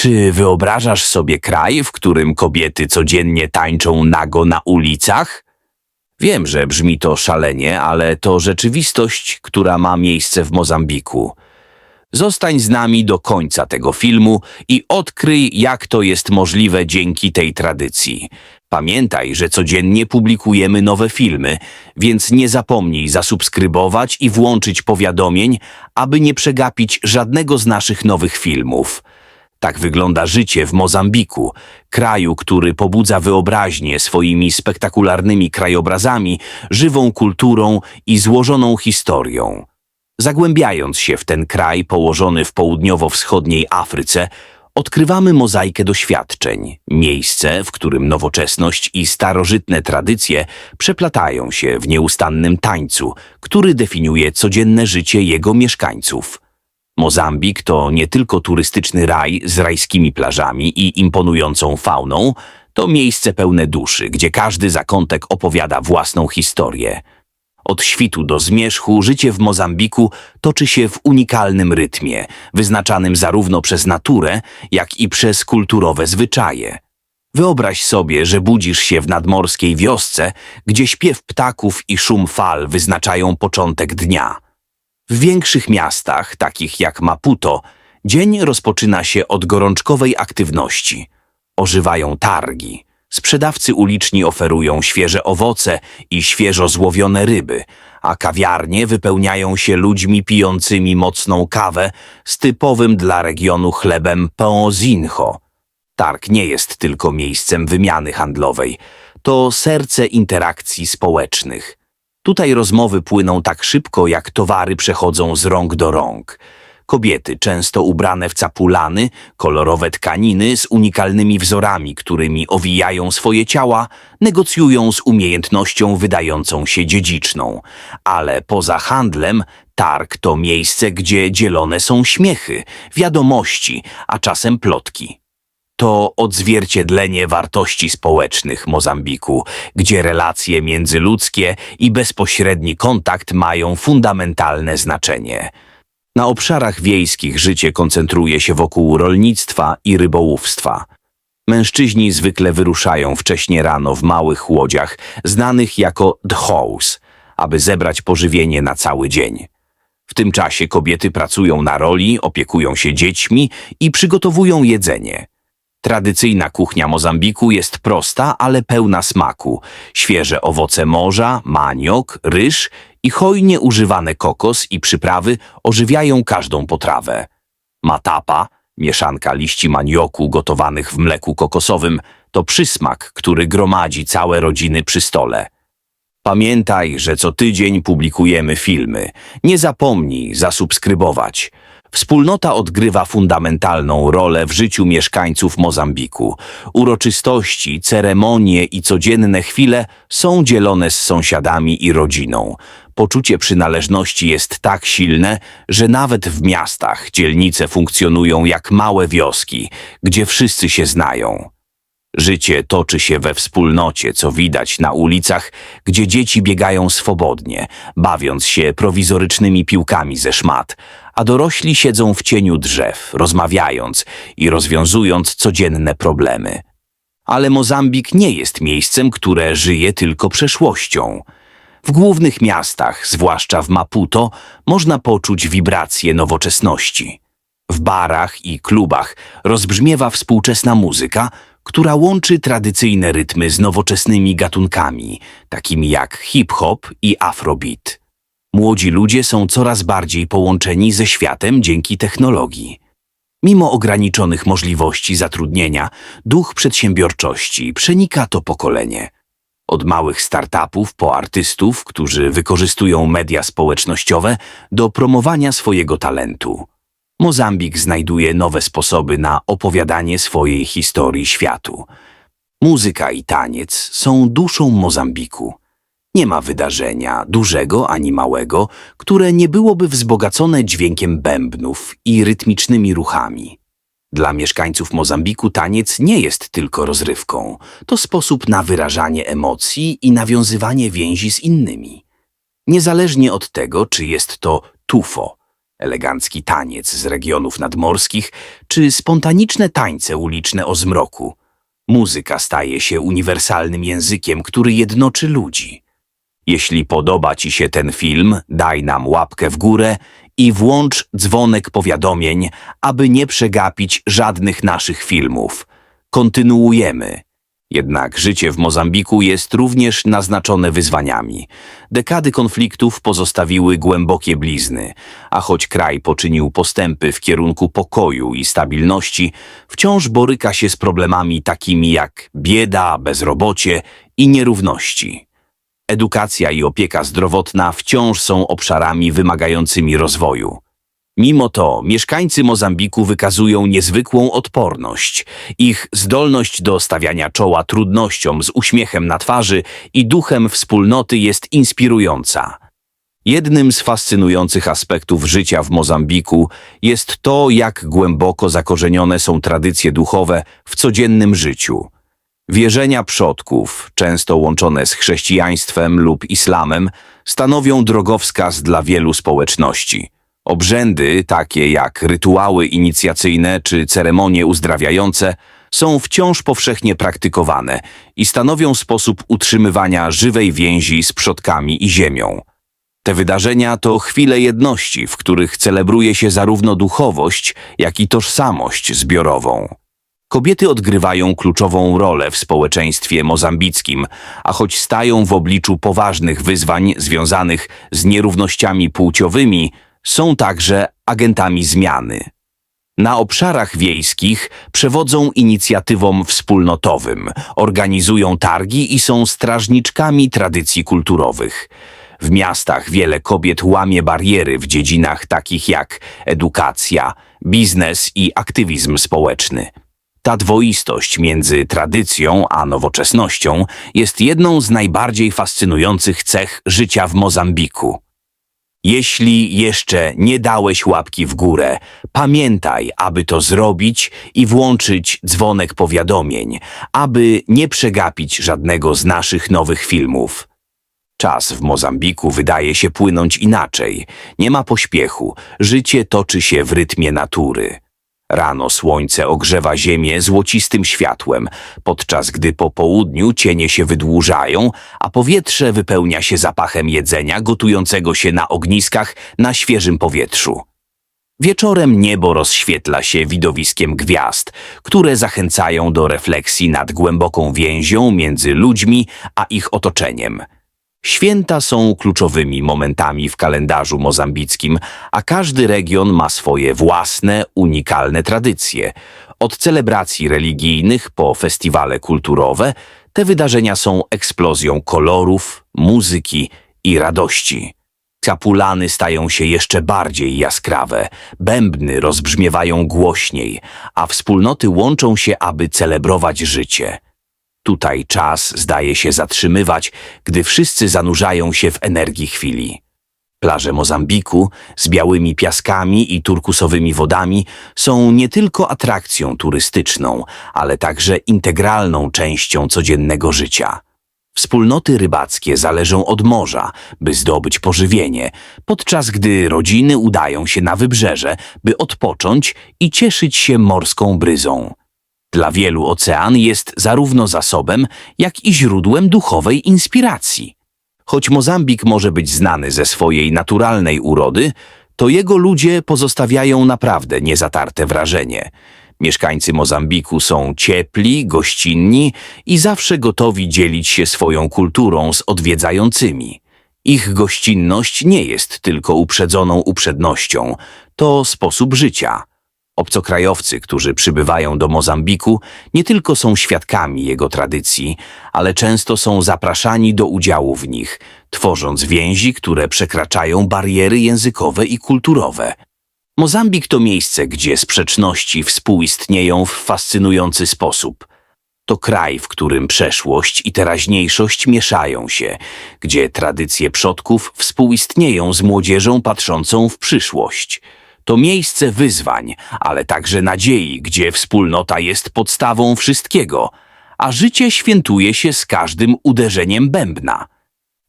Czy wyobrażasz sobie kraj, w którym kobiety codziennie tańczą nago na ulicach? Wiem, że brzmi to szalenie, ale to rzeczywistość, która ma miejsce w Mozambiku. Zostań z nami do końca tego filmu i odkryj, jak to jest możliwe dzięki tej tradycji. Pamiętaj, że codziennie publikujemy nowe filmy, więc nie zapomnij zasubskrybować i włączyć powiadomień, aby nie przegapić żadnego z naszych nowych filmów. Tak wygląda życie w Mozambiku, kraju, który pobudza wyobraźnię swoimi spektakularnymi krajobrazami, żywą kulturą i złożoną historią. Zagłębiając się w ten kraj położony w południowo-wschodniej Afryce, odkrywamy mozaikę doświadczeń, miejsce, w którym nowoczesność i starożytne tradycje przeplatają się w nieustannym tańcu, który definiuje codzienne życie jego mieszkańców. Mozambik to nie tylko turystyczny raj z rajskimi plażami i imponującą fauną, to miejsce pełne duszy, gdzie każdy zakątek opowiada własną historię. Od świtu do zmierzchu życie w Mozambiku toczy się w unikalnym rytmie, wyznaczanym zarówno przez naturę, jak i przez kulturowe zwyczaje. Wyobraź sobie, że budzisz się w nadmorskiej wiosce, gdzie śpiew ptaków i szum fal wyznaczają początek dnia. W większych miastach, takich jak Maputo, dzień rozpoczyna się od gorączkowej aktywności. Ożywają targi. Sprzedawcy uliczni oferują świeże owoce i świeżo złowione ryby, a kawiarnie wypełniają się ludźmi pijącymi mocną kawę z typowym dla regionu chlebem peozinho. Targ nie jest tylko miejscem wymiany handlowej, to serce interakcji społecznych. Tutaj rozmowy płyną tak szybko, jak towary przechodzą z rąk do rąk. Kobiety, często ubrane w capulany, kolorowe tkaniny z unikalnymi wzorami, którymi owijają swoje ciała, negocjują z umiejętnością wydającą się dziedziczną. Ale poza handlem, targ to miejsce, gdzie dzielone są śmiechy, wiadomości, a czasem plotki. To odzwierciedlenie wartości społecznych Mozambiku, gdzie relacje międzyludzkie i bezpośredni kontakt mają fundamentalne znaczenie. Na obszarach wiejskich życie koncentruje się wokół rolnictwa i rybołówstwa. Mężczyźni zwykle wyruszają wcześnie rano w małych łodziach, znanych jako dhows, aby zebrać pożywienie na cały dzień. W tym czasie kobiety pracują na roli, opiekują się dziećmi i przygotowują jedzenie. Tradycyjna kuchnia Mozambiku jest prosta, ale pełna smaku. Świeże owoce morza, maniok, ryż i hojnie używane kokos i przyprawy ożywiają każdą potrawę. Matapa, mieszanka liści manioku gotowanych w mleku kokosowym, to przysmak, który gromadzi całe rodziny przy stole. Pamiętaj, że co tydzień publikujemy filmy. Nie zapomnij zasubskrybować. Wspólnota odgrywa fundamentalną rolę w życiu mieszkańców Mozambiku. Uroczystości, ceremonie i codzienne chwile są dzielone z sąsiadami i rodziną. Poczucie przynależności jest tak silne, że nawet w miastach dzielnice funkcjonują jak małe wioski, gdzie wszyscy się znają. Życie toczy się we wspólnocie, co widać na ulicach, gdzie dzieci biegają swobodnie, bawiąc się prowizorycznymi piłkami ze szmat, a dorośli siedzą w cieniu drzew, rozmawiając i rozwiązując codzienne problemy. Ale Mozambik nie jest miejscem, które żyje tylko przeszłością. W głównych miastach, zwłaszcza w Maputo, można poczuć wibracje nowoczesności. W barach i klubach rozbrzmiewa współczesna muzyka, która łączy tradycyjne rytmy z nowoczesnymi gatunkami, takimi jak hip-hop i afrobeat. Młodzi ludzie są coraz bardziej połączeni ze światem dzięki technologii. Mimo ograniczonych możliwości zatrudnienia, duch przedsiębiorczości przenika to pokolenie. Od małych startupów po artystów, którzy wykorzystują media społecznościowe do promowania swojego talentu. Mozambik znajduje nowe sposoby na opowiadanie swojej historii światu. Muzyka i taniec są duszą Mozambiku. Nie ma wydarzenia, dużego ani małego, które nie byłoby wzbogacone dźwiękiem bębnów i rytmicznymi ruchami. Dla mieszkańców Mozambiku taniec nie jest tylko rozrywką, to sposób na wyrażanie emocji i nawiązywanie więzi z innymi. Niezależnie od tego, czy jest to tufo, elegancki taniec z regionów nadmorskich czy spontaniczne tańce uliczne o zmroku. Muzyka staje się uniwersalnym językiem, który jednoczy ludzi. Jeśli podoba Ci się ten film, daj nam łapkę w górę i włącz dzwonek powiadomień, aby nie przegapić żadnych naszych filmów. Kontynuujemy. Jednak życie w Mozambiku jest również naznaczone wyzwaniami. Dekady konfliktów pozostawiły głębokie blizny, a choć kraj poczynił postępy w kierunku pokoju i stabilności, wciąż boryka się z problemami takimi jak bieda, bezrobocie i nierówności. Edukacja i opieka zdrowotna wciąż są obszarami wymagającymi rozwoju. Mimo to mieszkańcy Mozambiku wykazują niezwykłą odporność. Ich zdolność do stawiania czoła trudnościom z uśmiechem na twarzy i duchem wspólnoty jest inspirująca. Jednym z fascynujących aspektów życia w Mozambiku jest to, jak głęboko zakorzenione są tradycje duchowe w codziennym życiu. Wierzenia przodków, często łączone z chrześcijaństwem lub islamem, stanowią drogowskaz dla wielu społeczności. Obrzędy, takie jak rytuały inicjacyjne czy ceremonie uzdrawiające, są wciąż powszechnie praktykowane i stanowią sposób utrzymywania żywej więzi z przodkami i ziemią. Te wydarzenia to chwile jedności, w których celebruje się zarówno duchowość, jak i tożsamość zbiorową. Kobiety odgrywają kluczową rolę w społeczeństwie mozambickim, a choć stają w obliczu poważnych wyzwań związanych z nierównościami płciowymi, są także agentami zmiany. Na obszarach wiejskich przewodzą inicjatywom wspólnotowym, organizują targi i są strażniczkami tradycji kulturowych. W miastach wiele kobiet łamie bariery w dziedzinach takich jak edukacja, biznes i aktywizm społeczny. Ta dwoistość między tradycją a nowoczesnością jest jedną z najbardziej fascynujących cech życia w Mozambiku. Jeśli jeszcze nie dałeś łapki w górę, pamiętaj, aby to zrobić i włączyć dzwonek powiadomień, aby nie przegapić żadnego z naszych nowych filmów. Czas w Mozambiku wydaje się płynąć inaczej. Nie ma pośpiechu, życie toczy się w rytmie natury. Rano słońce ogrzewa ziemię złocistym światłem, podczas gdy po południu cienie się wydłużają, a powietrze wypełnia się zapachem jedzenia gotującego się na ogniskach na świeżym powietrzu. Wieczorem niebo rozświetla się widowiskiem gwiazd, które zachęcają do refleksji nad głęboką więzią między ludźmi a ich otoczeniem – Święta są kluczowymi momentami w kalendarzu mozambickim, a każdy region ma swoje własne, unikalne tradycje. Od celebracji religijnych po festiwale kulturowe, te wydarzenia są eksplozją kolorów, muzyki i radości. Kapulany stają się jeszcze bardziej jaskrawe, bębny rozbrzmiewają głośniej, a wspólnoty łączą się, aby celebrować życie – Tutaj czas zdaje się zatrzymywać, gdy wszyscy zanurzają się w energii chwili. Plaże Mozambiku z białymi piaskami i turkusowymi wodami są nie tylko atrakcją turystyczną, ale także integralną częścią codziennego życia. Wspólnoty rybackie zależą od morza, by zdobyć pożywienie, podczas gdy rodziny udają się na wybrzeże, by odpocząć i cieszyć się morską bryzą. Dla wielu ocean jest zarówno zasobem, jak i źródłem duchowej inspiracji. Choć Mozambik może być znany ze swojej naturalnej urody, to jego ludzie pozostawiają naprawdę niezatarte wrażenie. Mieszkańcy Mozambiku są ciepli, gościnni i zawsze gotowi dzielić się swoją kulturą z odwiedzającymi. Ich gościnność nie jest tylko uprzedzoną uprzednością, to sposób życia – Obcokrajowcy, którzy przybywają do Mozambiku, nie tylko są świadkami jego tradycji, ale często są zapraszani do udziału w nich, tworząc więzi, które przekraczają bariery językowe i kulturowe. Mozambik to miejsce, gdzie sprzeczności współistnieją w fascynujący sposób. To kraj, w którym przeszłość i teraźniejszość mieszają się, gdzie tradycje przodków współistnieją z młodzieżą patrzącą w przyszłość – to miejsce wyzwań, ale także nadziei, gdzie wspólnota jest podstawą wszystkiego, a życie świętuje się z każdym uderzeniem bębna.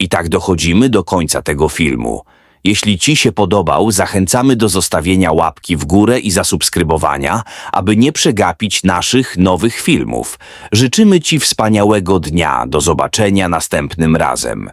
I tak dochodzimy do końca tego filmu. Jeśli Ci się podobał, zachęcamy do zostawienia łapki w górę i zasubskrybowania, aby nie przegapić naszych nowych filmów. Życzymy Ci wspaniałego dnia. Do zobaczenia następnym razem.